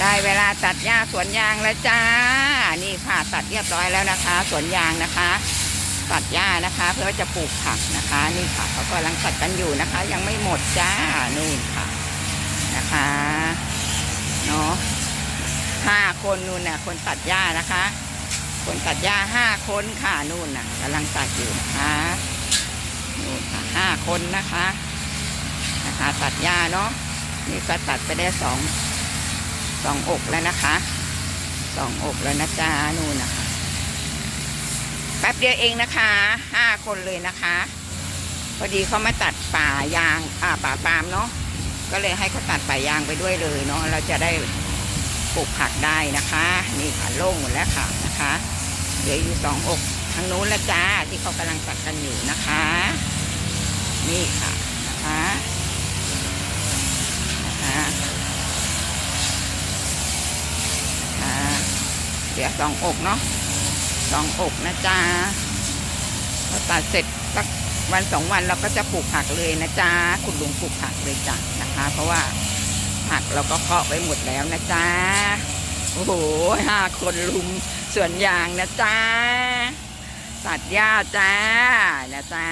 ได้เวลาตัดหญ้าสวนยางแล้วจ้า นี่ค่ะตัดเรียบร้อยแล้วนะคะ สวนยางนะคะ ตัดหญ้านะคะ เพื่อจะปลูกผักนะคะ นี่ค่ะเขากำลังตัดกันอยู่นะคะ ยังไม่หมดจ้านู่นค่ะนะคะเนาะห้าคนนู่นน่ะคนตัดหญ้านะคะ คนตัดหญ้าห้าคนค่ะนู่นน่ะกำลังตัดอยู่นะคะนู่นค่ะห้าคนนะคะ นะคะ ตัดหญ้าเนาะนี่ก็ตัดไปได้สอง สองอกแล้วนะคะสองอกแล้วนะจ้านู่นนะคะ แป๊บเดียวเองนะคะห้าคนเลยนะคะ พอดีเขามาตัดป่ายางอ่าป่าปาล์มเนาะก็เลยให้เขาตัดป่ายางไปด้วยเลยเนาะเราจะได้ปลูกผักได้นะคะ นี่ค่ะโล่งหมดแล้วค่ะนะคะเดี๋ยวอยู่สองอกทางนู้นละจ้าที่เขากำลังตัดกันอยู่นะคะ นี่ค่ะนะคะนะคะ เดี๋ยวสองอกเนาะสองอกนะจ๊ะพอตัดเสร็จสักวันสองวันเราก็จะปลูกผักเลยนะจ๊ะคุณลุงปลูกผักเลยจ้ะนะคะ เพราะว่าผักเราก็เคาะไว้หมดแล้วนะจ๊ะโอ้โหห้าคนลุมสวนยางนะจ๊ะตัดหญ้าจ้านะจ๊ะ